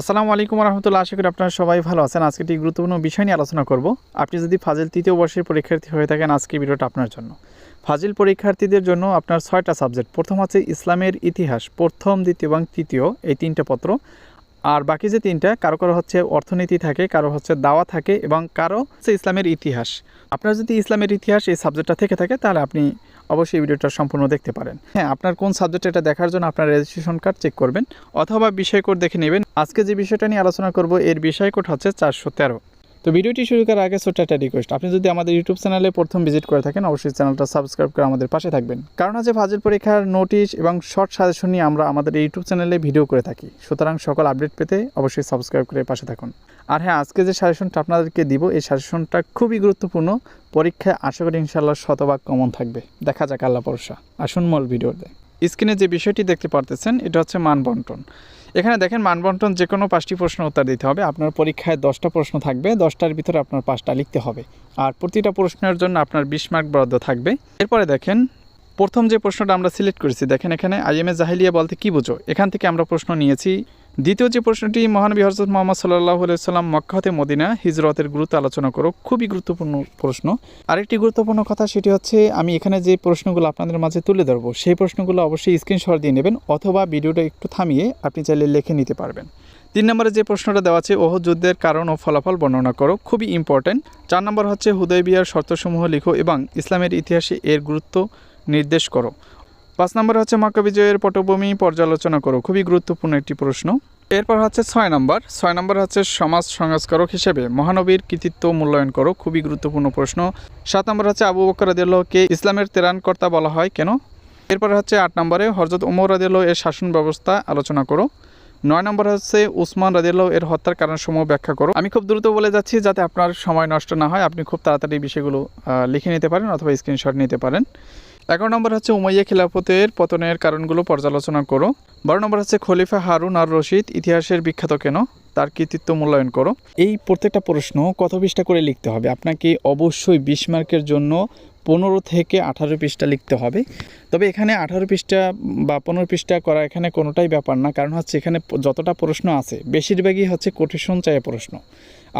আসসালামু আলাইকুম রহমতুল্লাহ আশা করি আপনারা সবাই ভালো আছেন। আজকে একটি গুরুত্বপূর্ণ বিষয় নিয়ে আলোচনা করব। আপনি যদি ফাজিল তৃতীয় বর্ষের পরীক্ষার্থী হয়ে থাকেন, আজকে ভিডিওটা আপনার জন্য। ফাজিল পরীক্ষার্থীদের জন্য আপনার ছয়টা সাবজেক্ট প্রথম আছে ইসলামের ইতিহাস, প্রথম, দ্বিতীয় এবং তৃতীয়, এই তিনটা পত্র। আর বাকি যে তিনটা, কারও কারও হচ্ছে অর্থনীতি থাকে, কারও হচ্ছে দাওয়া থাকে এবং কারও হচ্ছে ইসলামের ইতিহাস। আপনার যদি ইসলামের ইতিহাস এই সাবজেক্টটা থেকে থাকে, তাহলে আপনি অবশ্যই ভিডিওটা সম্পূর্ণ দেখতে পারেন। হ্যাঁ আপনার কোন সাবজেক্ট এটা দেখার জন্য আপনার রেজিস্ট্রেশন কার্ড চেক করবেন, অথবা বিষয় কোড দেখে নেবেন। আজকে যে বিষয়টা নিয়ে আলোচনা করব, এর বিষয় কোড হচ্ছে চারশো তেরো। তো ভিডিওটি শুরু করার আগে ছোট্ট একটা রিকোয়েস্ট আপনি যদি আমাদের ইউটিউব চ্যানেলে প্রথম ভিজিট করে থাকেন, অবশ্যই চ্যানেলটা সাবস্ক্রাইব করে আমাদের পাশে থাকবেন। কারণ আছে ফাজিল পরীক্ষার নোটিশ এবং শর্ট সাজেশন নিয়ে আমরা আমাদের ইউটিউব চ্যানেলে ভিডিও করে থাকি। সুতরাং সকল আপডেট পেতে অবশ্যই সাবস্ক্রাইব করে পাশে থাকুন। আর হ্যাঁ আজকে যে সাজেশনটা আপনাদেরকে দিব, এই সাজেশনটা খুবই গুরুত্বপূর্ণ। পরীক্ষায় আশা করি ইনশাল্লাহ শতভাগ কমন থাকবে। দেখা যাক, আল্লাহ ভরসা। আসুন মূল ভিডিওতে স্ক্রিনে যে বিষয়টি দেখতে পারতেছেন, এটা হচ্ছে মান বন্টন এখানে দেখেন মানবন্টন যে কোনো পাঁচটি প্রশ্ন উত্তর দিতে হবে। আপনার পরীক্ষায় দশটা প্রশ্ন থাকবে, দশটার ভিতরে আপনার পাঁচটা লিখতে হবে। আর প্রতিটা প্রশ্নের জন্য আপনার বিশ মার্ক বরাদ্দ থাকবে। এরপরে দেখেন, প্রথম যে প্রশ্নটা আমরা সিলেক্ট করেছি, দেখেন এখানে আইএমএ জাহিলিয়া বলতে কি বুঝো? এখান থেকে আমরা প্রশ্ন নিয়েছি দ্বিতীয় যে প্রশ্নটি, মহানবী হজরত মোহাম্মদ সাল্লাহ সাল্লাম মক্কা হতে মদিনা হিজরতের গুরুত্ব আলোচনা করো। খুবই গুরুত্বপূর্ণ প্রশ্ন। আরেকটি গুরুত্বপূর্ণ কথা সেটি হচ্ছে, আমি এখানে যে প্রশ্নগুলো আপনাদের মাঝে তুলে ধরবো, সেই প্রশ্নগুলো অবশ্যই স্ক্রিনশট দিয়ে নেবেন অথবা ভিডিওটা একটু থামিয়ে আপনি চাইলে লিখে নিতে পারবেন। তিন নম্বরে যে প্রশ্নটা দেওয়া আছে ওহ যুদ্ধের কারণ ও ফলাফল বর্ণনা করো। খুবই ইম্পর্ট্যান্ট চার নম্বর হচ্ছে হুদয় বিয়ার শর্তসমূহ লিখো এবং ইসলামের ইতিহাসে এর গুরুত্ব নির্দেশ করো। পাঁচ নম্বর হচ্ছে মক্কা বিজয়ের পটভূমি পর্যালোচনা করো। খুবই গুরুত্বপূর্ণ একটি প্রশ্ন। এরপর হচ্ছে ছয় নম্বর। ছয় নম্বর হচ্ছে সমাজ সংস্কারক হিসেবে মহানবীর কৃতিত্ব মূল্যায়ন করো। খুবই গুরুত্বপূর্ণ প্রশ্ন। সাত নম্বর হচ্ছে আবু বকর রাদিয়াল্লাহকে ইসলামের তেরানকর্তা বলা হয় কেন? এরপর হচ্ছে আট নম্বরে হরজত ওমর রাদিয়াল্লাহ এর শাসন ব্যবস্থা আলোচনা করো। নয় নম্বর হচ্ছে উসমান রাদিয়াল্লাহ এর হত্যার কারণসমূহ ব্যাখ্যা করো। আমি খুব দ্রুত বলে যাচ্ছি যাতে আপনার সময় নষ্ট না হয়। আপনি খুব তাড়াতাড়ি বিষয়গুলো লিখে নিতে পারেন অথবা স্ক্রিনশট নিতে পারেন। এগারো নম্বর হচ্ছে উমাইয়া খিলাফতের পতনের কারণগুলো পর্যালোচনা করো। বারো নম্বর হচ্ছে খলিফা হারুন আর রশিদ ইতিহাসের বিখ্যাত কেন? তার কৃতিত্ব মূল্যায়ন করো। এই প্রত্যেকটা প্রশ্ন কত পৃষ্ঠা করে লিখতে হবে। আপনাকে অবশ্যই বিশ মার্কের জন্য পনেরো থেকে আঠারো পৃষ্ঠা লিখতে হবে। তবে এখানে আঠারো পৃষ্ঠা বা পনেরো পৃষ্ঠা করা এখানে কোনোটাই ব্যাপার না। কারণ হচ্ছে এখানে যতটা প্রশ্ন আছে, বেশিরভাগই হচ্ছে কোটেশন চাই প্রশ্ন।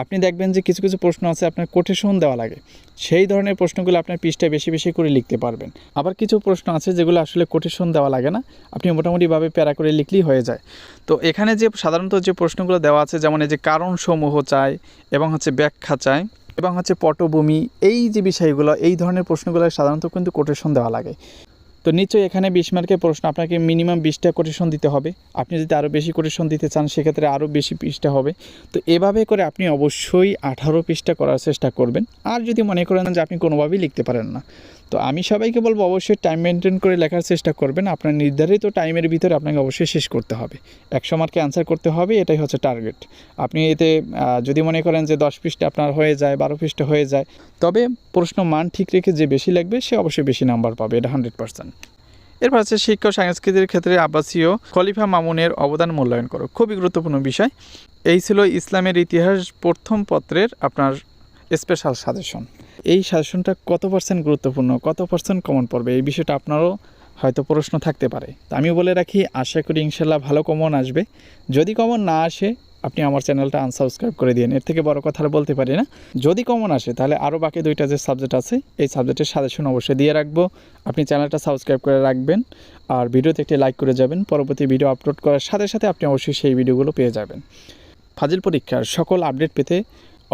আপনি দেখবেন যে কিছু কিছু প্রশ্ন আছে, আপনার কোটেশন দেওয়া লাগে। সেই ধরনের প্রশ্নগুলো আপনার পৃষ্ঠায় বেশি বেশি করে লিখতে পারবেন। আবার কিছু প্রশ্ন আছে যেগুলো আসলে কোটেশন দেওয়া লাগে না, আপনি মোটামুটিভাবে প্যারা করে লিখলেই হয়ে যায়। তো এখানে যে সাধারণত যে প্রশ্নগুলো দেওয়া আছে, যেমন এই যে কারণসমূহ চায় এবং হচ্ছে ব্যাখ্যা চায় এবং হচ্ছে পটভূমি, এই যে বিষয়গুলো, এই ধরনের প্রশ্নগুলো সাধারণত কিন্তু কোটেশন দেওয়া লাগে। তো নিশ্চয়ই এখানে বিশ মার্কের প্রশ্ন, আপনাকে মিনিমাম বিশটা কোটেশন দিতে হবে। আপনি যদি আরও বেশি কোটেশন দিতে চান, সেক্ষেত্রে আরও বেশি পৃষ্ঠা হবে। তো এভাবে করে আপনি অবশ্যই আঠারো পৃষ্ঠা করার চেষ্টা করবেন। আর যদি মনে করেন যে আপনি কোনোভাবেই লিখতে পারেন না তো আমি সবাইকে বলব অবশ্যই টাইম মেনটেন করে লেখার চেষ্টা করবেন। আপনার নির্ধারিত টাইমের ভিতরে আপনাকে অবশ্যই শেষ করতে হবে। একশো মার্কে অ্যান্সার করতে হবে, এটাই হচ্ছে টার্গেট আপনি এতে যদি মনে করেন যে দশ পৃষ্ঠা আপনার হয়ে যায়, বারো পৃষ্ঠা হয়ে যায়, তবে প্রশ্ন মান ঠিক রেখে যে বেশি লাগবে, সে অবশ্যই বেশি নাম্বার পাবে, এটা হান্ড্রেড পার্সেন্ট এরপর আছে শিক্ষা ও সংস্কৃতির ক্ষেত্রে আব্বাসীয় খলিফা মামুনের অবদান মূল্যায়ন করো। খুবই গুরুত্বপূর্ণ বিষয়। এই ছিল ইসলামের ইতিহাস প্রথম পত্রের আপনার স্পেশাল সাজেশন এই সাজেশনটা কত পার্সেন্ট গুরুত্বপূর্ণ, কত পার্সেন্ট কমন পড়বে? এই বিষয়টা আপনারও হয়তো প্রশ্ন থাকতে পারে। তো আমি বলে রাখি, আশা করি ইনশাল্লাহ ভালো কমন আসবে। যদি কমন না আসে, আপনি আমার চ্যানেলটা আনসাবস্ক্রাইব করে দিন এর থেকে বড় কথা আর বলতে পারি না। যদি কমন আসে, তাহলে আরও বাকি দুইটা যে সাবজেক্ট আছে, এই সাবজেক্টের সাজেশন অবশ্যই দিয়ে রাখব। আপনি চ্যানেলটা সাবস্ক্রাইব করে রাখবেন আর ভিডিওতে একটি লাইক করে যাবেন। পরবর্তী ভিডিও আপলোড করার সাথে সাথে আপনি অবশ্যই সেই ভিডিওগুলো পেয়ে যাবেন। ফাজিল পরীক্ষার সকল আপডেট পেতে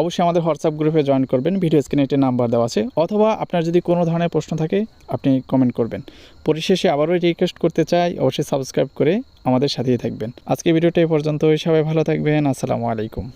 অবশ্যই আমাদের হোয়াটসঅ্যাপ গ্রুপে জয়েন করবেন। ভিডিও স্ক্রিনে একটি নাম্বার দেওয়া আছে। অথবা আপনার যদি কোনো ধরনের প্রশ্ন থাকে, আপনি কমেন্ট করবেন। পরিশেষে আবারও রিকোয়েস্ট করতে চাই, অবশ্যই সাবস্ক্রাইব করে আমাদের সাথেই থাকবেন। আজকে ভিডিওটা এই পর্যন্ত সবাই ভালো থাকবেন। আসসালামু আলাইকুম।